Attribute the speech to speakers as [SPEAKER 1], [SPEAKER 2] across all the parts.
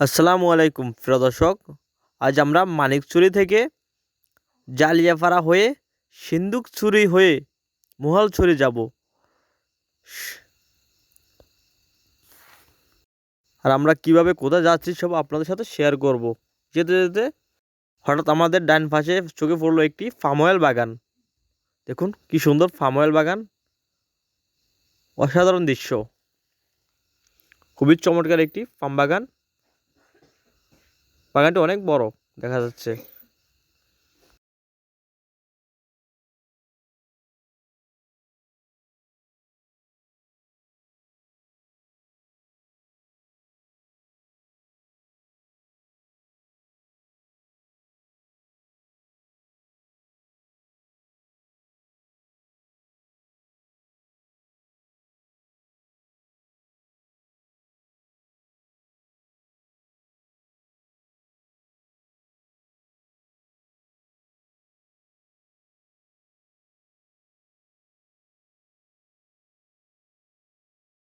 [SPEAKER 1] আসসালামু আলাইকুম, প্রিয় দর্শক। আজ আমরা মানিকচুরি থেকে জালিয়াপাড়া হয়ে সিন্দুকছড়ি হয়ে মোহালছড়ি যাব। আর আমরা কীভাবে কোথায় যাচ্ছি সব আপনাদের সাথে শেয়ার করব। যেতে যেতে হঠাৎ আমাদের ডান পাশে চোখে পড়ল একটি ফার্ম অয়েল বাগান। দেখুন কি সুন্দর ফার্ম অয়েল বাগান। অসাধারণ দৃশ্য। খুবই চমৎকার একটি ফার্ম বাগান। বাগানটি অনেক বড় দেখা যাচ্ছে।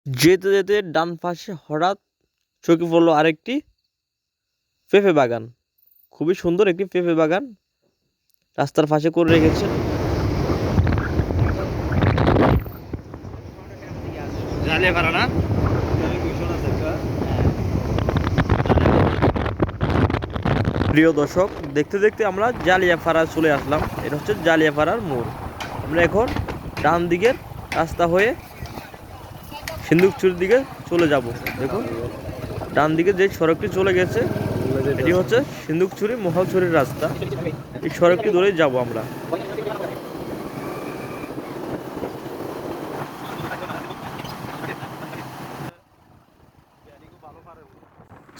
[SPEAKER 1] যেতে যেতে ডান পাশে হঠাৎ চোখে পড়ল আরেকটি পেঁপে বাগান। খুবই সুন্দর একটি পেঁপে বাগান। রাস্তার পাশে করে রেখেছে প্রিয় দর্শক দেখতে দেখতে আমরা জালিয়াপাড়া চলে আসলাম। এটা হচ্ছে জালিয়াপাড়ার মোড়। আমরা এখন ডান দিকের রাস্তা হয়ে সিন্দুকচুরির দিকে চলে যাব। দেখুন, ডান দিকে যে সড়কটি চলে গেছে, এটি হচ্ছে সিন্দুকছড়ি মহালছড়ির রাস্তা। এই সড়কটি ধরেই যাব আমরা।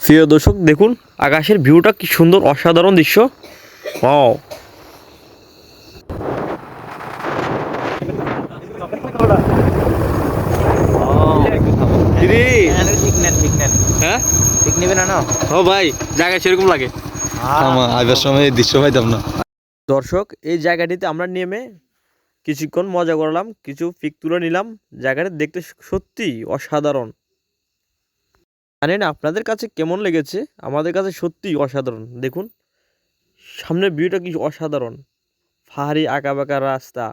[SPEAKER 1] প্রিয় দর্শক, দেখুন, আকাশের ভিউটা কি সুন্দর, অসাধারণ দৃশ্য। ও হ্যাঁ
[SPEAKER 2] ঠিক নেবে না না?
[SPEAKER 1] ও ভাই জায়গা সেরকম লাগে।
[SPEAKER 3] আমার আইবার সময় এই দৃশ্য পাইতাম না।
[SPEAKER 1] দর্শক এই জায়গাটিতে আমরা নেমে কিছুক্ষণ মজা করলাম কিছু পিক তুলে নিলাম। জায়গাটা দেখতে সত্যি অসাধারণ। জানি না আপনাদের কাছে কেমন লেগেছে? আমাদের কাছে সত্যি অসাধারণ। দেখুন সামনের ভিউটা কি অসাধারণ। পাহাড়ি আঁকা বাঁকা রাস্তা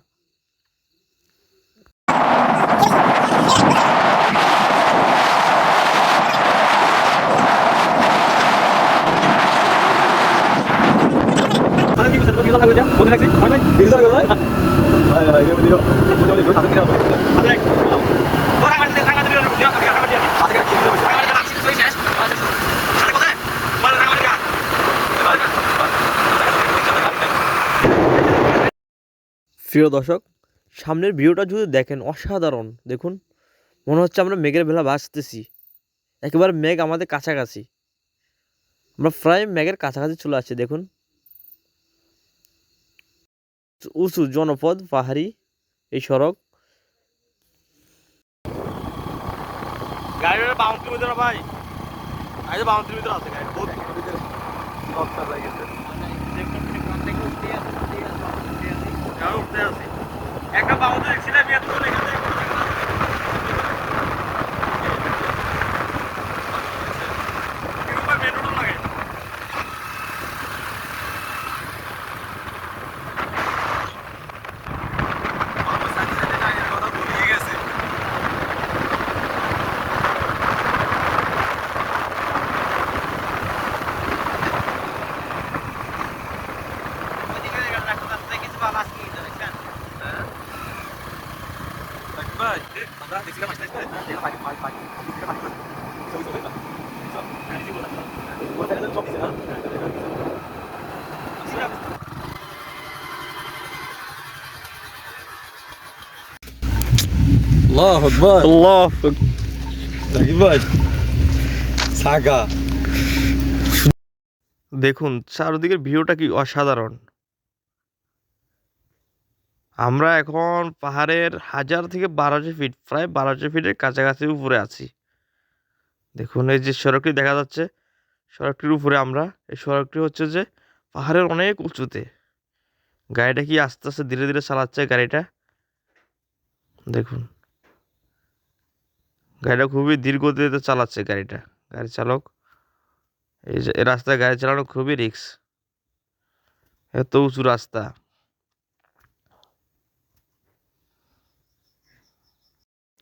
[SPEAKER 1] প্রিয় দর্শক, সামনের ভিউটা যদি দেখেন, অসাধারণ। দেখুন, মনে হচ্ছে আমরা মেঘের বেলা ভাসতেছি একেবারে মেঘ আমাদের কাছাকাছি। আমরা প্রায় মেঘের কাছাকাছি চলে আসছি, দেখুন। উঁচু জনপদ পাহাড়ি এই সড়ক। গাড়ির বাউন্ডারির ভিতরে ভাই। আজ বাউন্ডারির ভিতরে আছে গাড়ি বহুত গাড়ি উঠতে আছে একটা বাউন্ডারি ছিল আমি এত চলে গেছে মেন রোড লাগে
[SPEAKER 3] আকবার।
[SPEAKER 1] আল্লাহ
[SPEAKER 3] রাকিব ভাই সাগা।
[SPEAKER 1] দেখুন চারদিকের ভিউটা কি অসাধারণ। আমরা এখন পাহাড়ের হাজার থেকে বারোশো ফিট প্রায় বারোশো ফিটের কাছাকাছি উপরে আছি। দেখুন, এই যে সড়কটি দেখা যাচ্ছে, সড়কটির উপরে আমরা, এই সড়কটি হচ্ছে যে পাহাড়ের অনেক উঁচুতে। গাড়িটা কি আস্তে আস্তে ধীরে ধীরে চালাচ্ছে গাড়িটা? দেখুন। গাড়িটা খুবই ধীর গতিতে চালাচ্ছে গাড়িটা। গাড়ি চালক এই রাস্তায় গাড়ি চালানো খুবই রিস্ক। এত উঁচু রাস্তা।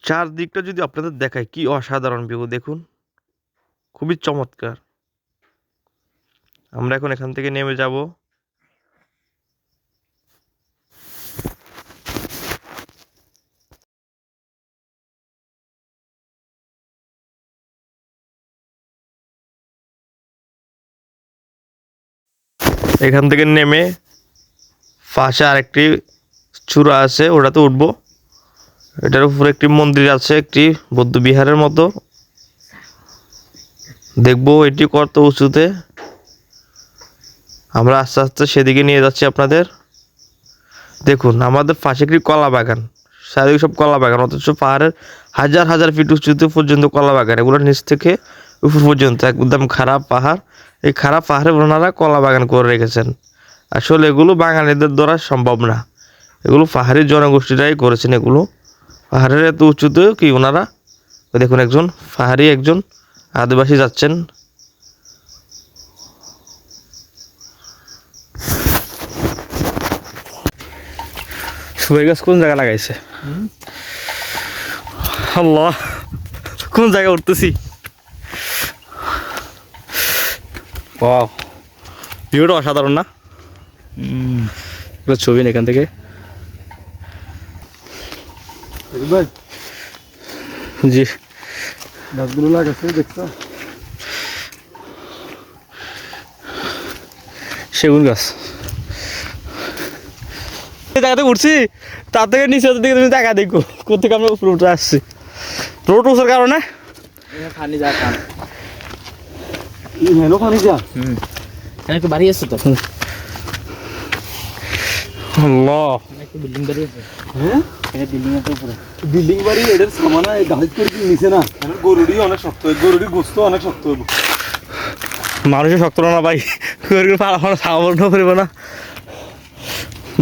[SPEAKER 1] চারদিকটা যদি আপনাদের দেখায়, কি অসাধারণ ভিউ দেখুন। খুবই চমৎকার। আমরা এখন এখান থেকে নেমে যাব। এখান থেকে নেমে পাশে আরেকটি চূড়া আছে, ওটাতে উঠবো। এটার উপরে একটি মন্দির আছে, একটি বৌদ্ধ বিহারের মতো। দেখব এটি কত উঁচুতে। আমরা আস্তে আস্তে সেদিকে নিয়ে যাচ্ছি আপনাদের। দেখুন, আমাদের পাশে একটি কলা বাগান। চারিদিকে সব কলা বাগান, অথচ পাহাড়ের হাজার হাজার ফিট উঁচুতে পর্যন্ত কলা বাগান। এগুলো নিচ থেকে উপর পর্যন্ত, একদম খারাপ পাহাড়। এই খারাপ পাহাড়ে ওনারা কলা বাগান করে রেখেছেন। আসলে এগুলো বাঙালিদের দ্বারা সম্ভব না। এগুলো পাহাড়ি জনগোষ্ঠীরাই করেছেন এগুলো। পাহাড়ের এত উঁচুতে কি ওনারা? ওই দেখুন একজন পাহাড়ি একজন আদিবাসী যাচ্ছেন। সুপারি গাছ কোন জায়গা লাগাইছে? আল্লাহ কোন জায়গায় উঠতেছি? ভিউটা অসাধারণ না? ছবি এখান থেকে? জি।
[SPEAKER 3] গাছগুলো লাগাচ্ছে দেখছ?
[SPEAKER 1] সেগুন গাছ। এই জায়গাতে উঠছি তার থেকে নিচে দিকে তুমি টাকা দেখো কোথেকে আমরা উপরে উঠে আসছি। রোড উঠার কারণে?
[SPEAKER 2] পানি যা খান।
[SPEAKER 3] পানি যা।
[SPEAKER 2] হুম। একটু বাড়ি আছে তো?
[SPEAKER 1] আল্লাহ।
[SPEAKER 2] একটু বিল্ডিং বাড়ি আছে।
[SPEAKER 3] হ্যাঁ?
[SPEAKER 2] বিল্ডিং উপরে।
[SPEAKER 3] বিল্ডিং বাড়ি এদের সামানা গাছ করে কি নিচে না? গরুরই অনেক শক্ত হয় গরুরই গোস্ত অনেক শক্ত হবে
[SPEAKER 1] মানুষের শক্ত না ভাই আমার সাবল না না।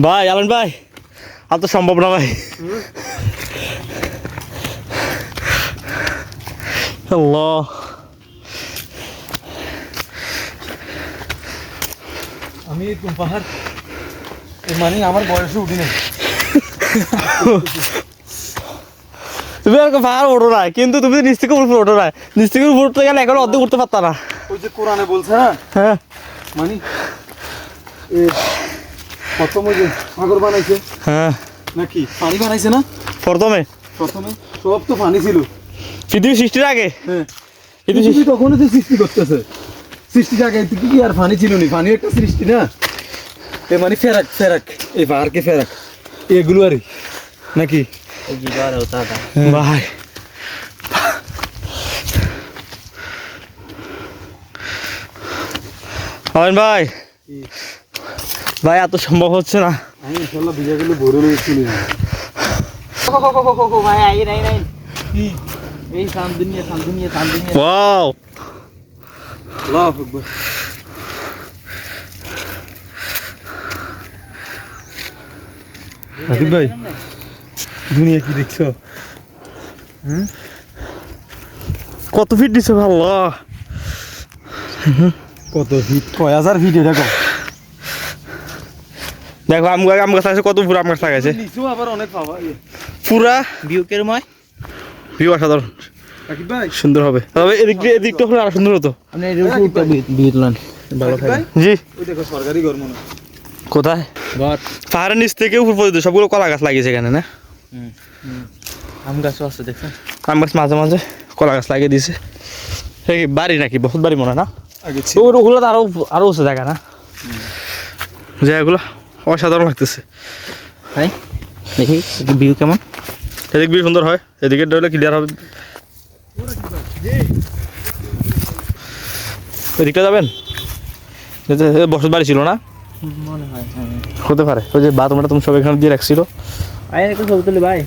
[SPEAKER 1] ভাই আলন ভাই আর তো সম্ভব না ভাই। আল্লাহ।
[SPEAKER 3] আমি পাহাড় মানে আমার বয়সে উঠি না
[SPEAKER 1] তুমি আর পাহাড় ওঠো না কিন্তু তুমি নিচ থেকে উপরে ওঠো না নিচ থেকে উপরে উঠতে গেলে এখন অর্ধেক উঠতে পারতা না।
[SPEAKER 3] ওই যে কোরআনে বলছে না
[SPEAKER 1] হ্যাঁ।
[SPEAKER 3] মানে প্রথম ওই যে সাগর বানাইছে
[SPEAKER 1] হ্যাঁ।
[SPEAKER 3] নাকি? পানি বানাইছে না?
[SPEAKER 1] প্রথমে?
[SPEAKER 3] প্রথমে। সব তো পানি ছিল।
[SPEAKER 1] পৃথিবী সৃষ্টির আগে?
[SPEAKER 3] হ্যাঁ। পৃথিবী তখনও তো সৃষ্টি করতেছে। সৃষ্টির আগে কি আর পানি ছিল নি? পানি একটা সৃষ্টি না? এ মানে ফেরাক ফেরাক এই পাহাড়কে ফেরাক। এগুলো আরই নাকি?
[SPEAKER 1] ভাই। ভাই। ভাই এত সম্ভব হচ্ছে না।
[SPEAKER 3] আমি ইনশাল্লাহ বিজাগুলো
[SPEAKER 2] ভাই এই সামদুনিয়া সামদুনিয়া সামদুনিয়া
[SPEAKER 1] ওয়াও।
[SPEAKER 3] আল্লাহ আকবার। ভাই দুনিয়া কি দেখছ?
[SPEAKER 1] কত ফিট দিছে? ভালো
[SPEAKER 3] কত ফিট কয় হাজার ফিট কম
[SPEAKER 1] দেখো। আম গাছ আম গাছ আছে কত পুরো আম গাছ লাগাইছে।
[SPEAKER 3] নিচেও আবার অনেক পাওয়া
[SPEAKER 1] পুরা
[SPEAKER 2] ভিউ কেরম হয়?
[SPEAKER 1] ভিউ অসাধারণ। সুন্দর হবে। তবে এদিক দিয়ে এদিকটা হলে আরও সুন্দর হতো। জি।
[SPEAKER 3] ওই দেখো সরকারি ঘর মনে হয়।
[SPEAKER 1] কোথায়?
[SPEAKER 2] ঘর।
[SPEAKER 1] পাহাড়ের নিচ থেকে উপর পর্যন্ত সবগুলো কলা গাছ লাগিয়েছে এখানে না?
[SPEAKER 2] আম গাছও আছে দেখছেন?
[SPEAKER 1] আম গাছ মাঝে মাঝে কলা গাছ লাগিয়ে দিয়েছে। এই বাড়ি নাকি? বহুত বাড়ি মনে না?
[SPEAKER 3] ছিল।
[SPEAKER 1] ওগুলো তো উঁচু জায়গা না? যে অসাধারণ লাগতেছে।
[SPEAKER 2] তাই দেখি ভিউ কেমন?
[SPEAKER 1] এদিক বেশ সুন্দর হয়। এদিকে ডলে ক্লিয়ার হবে। এদিকটা যাবেন? বসত বাড়ি ছিল না?
[SPEAKER 2] মনে হয়
[SPEAKER 1] হতে পারে। ওই যে বাথরুমটা তুমি সব এখানে দিয়ে রাখছিল।
[SPEAKER 2] আয় একটু ছবি তুলি ভাই।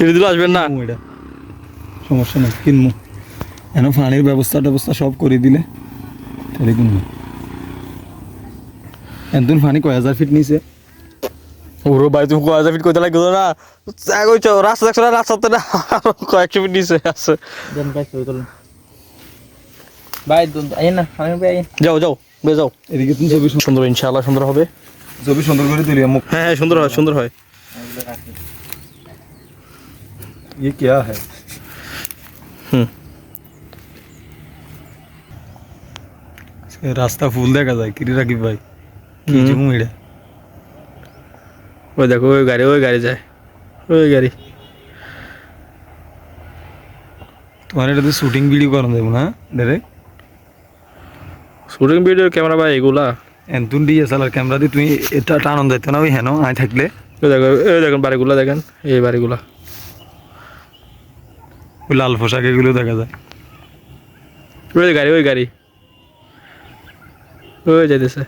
[SPEAKER 1] এটা দিলে আসবেন না?
[SPEAKER 3] এটা। সমস্যা নেই কিনবো এখন পানির ব্যবস্থা ট্যবস্থা সব করে দিলে তাহলে কিনবো একদিন পানি কয় হাজার ফিট নিচে
[SPEAKER 1] পুরো বাড়ি তুমি কয়েক ফিট করতে লাগতো না? কইছো রাস্তা দেখছ না? রাস্তাতে না কয়েকশো ফিট নিচে আছে।
[SPEAKER 2] দেন ভাই না আমি ভাই
[SPEAKER 4] যাও যাও। বে যাও
[SPEAKER 3] এদিকে তুমি ছবি সুন্দর-
[SPEAKER 4] সুন্দর ইনশাআল্লাহ সুন্দর হবে
[SPEAKER 3] ছবি সুন্দর করে দিলি মুখ
[SPEAKER 4] হ্যাঁ হ্যাঁ সুন্দর হয় সুন্দর হয়
[SPEAKER 3] ये क्या है
[SPEAKER 4] হুম
[SPEAKER 3] রাস্তা ফুল দেখা যায় কিরে রাকিব ভাই কি
[SPEAKER 4] হুম।
[SPEAKER 3] জুম এটা
[SPEAKER 4] ওই দেখো ওই গাড়ি ওই গাড়ি যায় ওই গাড়ি
[SPEAKER 3] তোমার এটাতে শুটিং ভিডিও করা যাবো না ডাইরেক্ট
[SPEAKER 4] শুটিং ভিডিও ক্যামেরা ভাই এগুলা
[SPEAKER 3] এনতুন ডিএসএলআর ক্যামেরা দিয়ে তুমি এটা টানন যাইত না ওই হেন আয় থাকলে
[SPEAKER 4] ওই দেখো এই দেখেন বাড়িগুলা দেখেন এই বাড়িগুলা
[SPEAKER 3] ওই লাল পোশাক এগুলো দেখা যায়
[SPEAKER 4] ওই গাড়ি ওই গাড়ি ওই যাইতেছে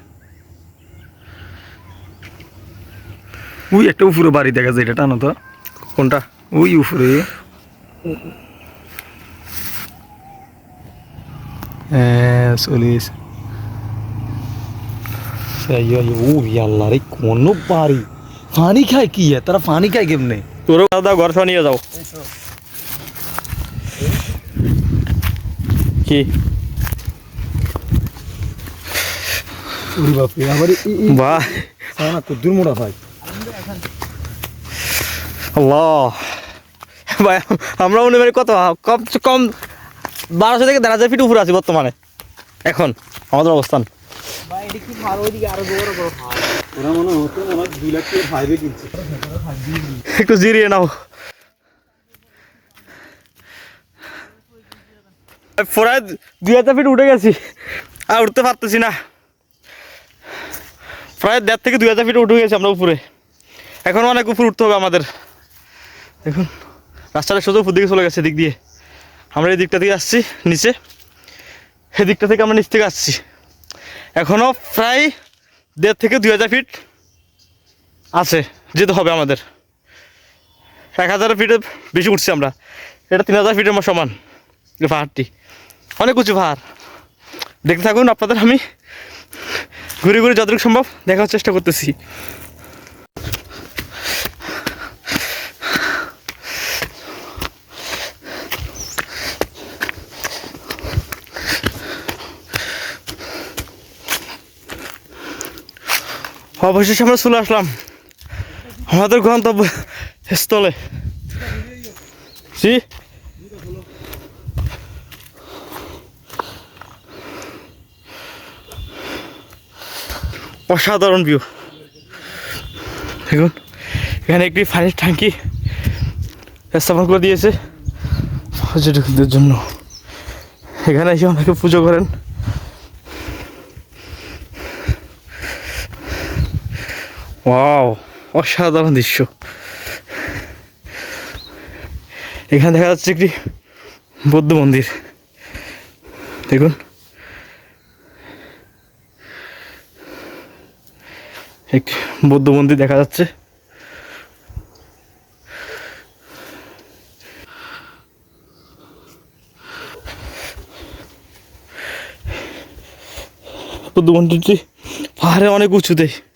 [SPEAKER 3] ওই একটা উপরে বাড়ি দেখা যায় এটা টানো তো
[SPEAKER 4] কোনটা
[SPEAKER 3] ওই উপরে হ্যাঁ চলিস ও আল্লাহ রে কোন বাড়ি? পানি খায় কি তারা পানি খায় কেমনে?
[SPEAKER 4] তোরও দাদা ঘর নিয়ে যাও। কি?
[SPEAKER 3] ওরে বাপরে আবার
[SPEAKER 4] ভাই
[SPEAKER 3] সানা কুদ্দুর মোড়া ভাই।
[SPEAKER 4] আল্লাহ। ভাই আমরা মনে করি কত কম কম বারোশো থেকে দেড় হাজার ফিট উপরে আছি বর্তমানে। এখন আমাদের অবস্থান।
[SPEAKER 3] ওরা মনে হতো আমার দুই লাখ টাকা ফাইভে কিনছে।
[SPEAKER 4] একটু জিরিয়ে নাও। প্রায় দুই হাজার ফিট উঠে গেছি। আর উঠতে পারতেছি না। প্রায় দেড় থেকে দুই হাজার ফিট উঠে গেছি আমরা উপরে। এখন অনেক উপরে উঠতে হবে আমাদের। দেখুন রাস্তাটা সোজা উপর দিকে চলে গেছে দিক দিয়ে। আমরা এই দিকটা থেকে আসছি নিচে। এই দিকটা থেকে আমরা নিচ থেকে আসছি। এখনও প্রায় দেড় থেকে দুই হাজার ফিট আছে, যেতে হবে আমাদের। এক হাজার ফিটে বেশি উঠছি আমরা। এটা তিন হাজার ফিটের আমার সমান, এই পাহাড়টি। অনেক উঁচু পাহাড়। দেখতে থাকুন, আপনাদের আমি ঘুরে ঘুরে যতটুকু সম্ভব দেখার চেষ্টা করতেছি। অবশেষে আমরা চলে আসলাম আমাদের গন্তব্য স্থলে। অসাধারণ ভিউ দেখুন, এখানে একটি পানির ট্যাঙ্কি স্থাপন করে দিয়েছে। পর্যটকদের জন্য। এখানে এসে অনেকে পুজো করেন। ওয়াও অসাধারণ দৃশ্য। এখানে দেখা যাচ্ছে একটি বৌদ্ধ মন্দির। দেখুন। একটি বৌদ্ধ মন্দির দেখা যাচ্ছে। বৌদ্ধ মন্দিরটি পাহাড়ে অনেক উঁচুতে।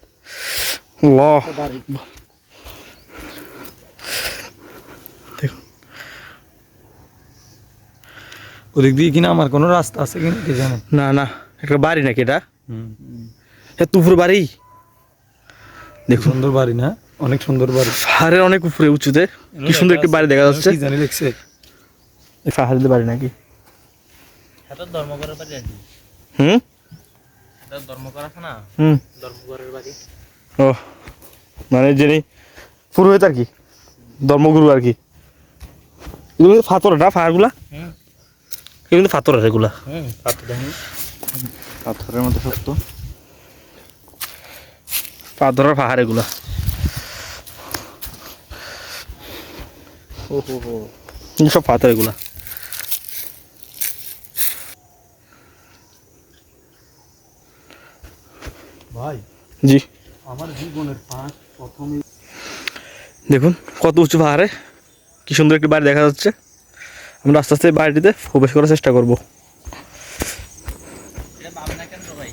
[SPEAKER 4] দেখুন।
[SPEAKER 3] ওদিক দিয়ে কিনা আমার কোনো রাস্তা আছে কিনা কে জানে?
[SPEAKER 4] না না একটা বাড়ি নাকি এটা? এত উপরে বাড়ি? দেখুন
[SPEAKER 3] সুন্দর বাড়ি না? অনেক সুন্দর বাড়ি।
[SPEAKER 4] পাহাড়ের অনেক উপরে উঁচুতে। কি সুন্দর একটি বাড়ি দেখা যাচ্ছে।
[SPEAKER 3] জানি দেখছে
[SPEAKER 4] এই পাহাড়ের বাড়ি নাকি?
[SPEAKER 2] এটা ধর্ম বাড়ি
[SPEAKER 4] হুম?
[SPEAKER 2] এটা ধর্ম আছে না?
[SPEAKER 4] হুম।
[SPEAKER 2] ধর্ম করার বাড়ি।
[SPEAKER 4] ও মানে যিনি পুরোহিত আর কি ধর্মগুরু আর কি। এগুলো ফাতর না পাহাড়গুলা
[SPEAKER 2] হুম
[SPEAKER 4] এগুলো কিন্তু ফাতর আর এগুলা।
[SPEAKER 3] পাথরের মতো সত্য
[SPEAKER 4] পাথরের পাহাড় এগুলা।
[SPEAKER 2] ও হো। হো
[SPEAKER 4] সব পাথর এগুলা।
[SPEAKER 3] ভাই।
[SPEAKER 4] জি।
[SPEAKER 3] আমার জীবনের পাঁচ প্রথম
[SPEAKER 4] দেখুন কত উঁচু পাহাড়ে। কি সুন্দর একটি বাড়ি দেখা যাচ্ছে। আমরা আস্তে আস্তে এই বাড়িটিতে প্রবেশ করার চেষ্টা করব।
[SPEAKER 2] এটা ভাবনা কেন্দ্র ভাই।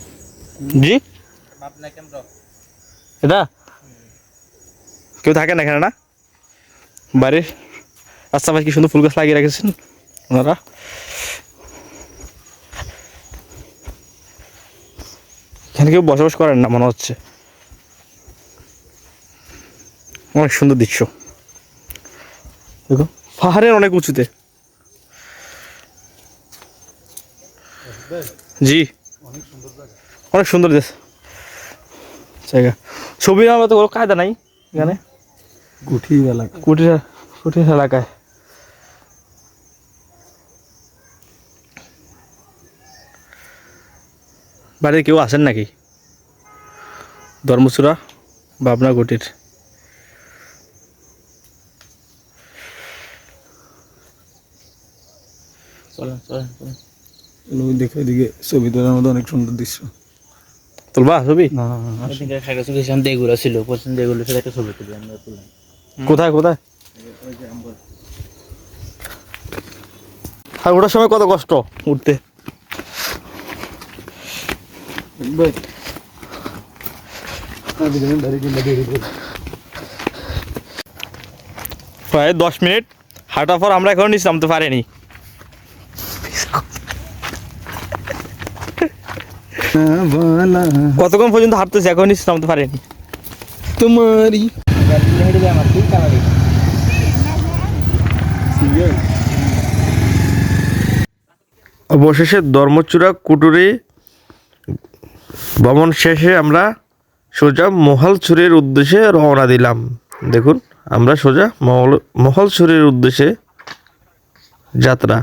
[SPEAKER 4] জি? এটা? কেউ থাকে না এখানে না? বাড়ির আচ্ছা ভাই কি সুন্দর ফুল গাছ লাগিয়ে রেখেছেন ওনারা?
[SPEAKER 1] এখানে কেউ বসবাস করেন না মনে হচ্ছে। অনেক সুন্দর দৃশ্য। দেখো পাহাড়ের অনেক উঁচুতে। জি। অনেক সুন্দর দেশ। জায়গা। ছবি নেওয়ার মতো কোনো কায়দা নাই এখানে।
[SPEAKER 3] গুঠি এলাকা।
[SPEAKER 1] কুটির এলাকায়। বাড়িতে কেউ আসেন নাকি? ধর্মচূড়া বা আপনার কুটির
[SPEAKER 2] চলেন চলেন চলেন।
[SPEAKER 3] ওই দেখো এদিকে ছবি তোলার মতো অনেক সুন্দর দৃশ্য।
[SPEAKER 1] তুলবা ছবি?
[SPEAKER 3] না
[SPEAKER 2] ওইদিকে একটা ছবি ছিলাম দেগুলো ছিল পশ্চিম দেগুলো সেটা একটা ছবি তুলি আমরা তুললাম।
[SPEAKER 1] কোথায় কোথায়? আর ওটার সময় কত কষ্ট উঠতে? প্রায় দশ মিনিট হাঁটার পর আমরা এখন নিচে নামতে পারিনি। কতক্ষণ পর্যন্ত হাঁটতেছি? এখন নিচে নামতে পারিনি।
[SPEAKER 3] তোমারই।
[SPEAKER 1] অবশেষে ধর্মচূড়া কুটুরি ভ্রমণ শেষে আমরা সোজা মহালছড়ির উদ্দেশ্যে রওনা দিলাম। দেখুন আমরা সোজা মহল মহালছড়ির উদ্দেশ্যে যাত্রা।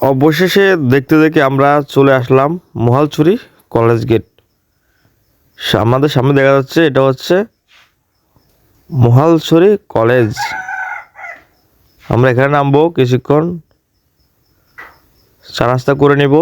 [SPEAKER 1] অবশেষে দেখতে দেখে আমরা চলে আসলাম মহালছুরি কলেজ গেট। আমাদের সামনে দেখা যাচ্ছে, এটা হচ্ছে মহালছড়ি কলেজ। আমরা এখানে নামবো, কিছুক্ষণ চা নাস্তা করে নিব।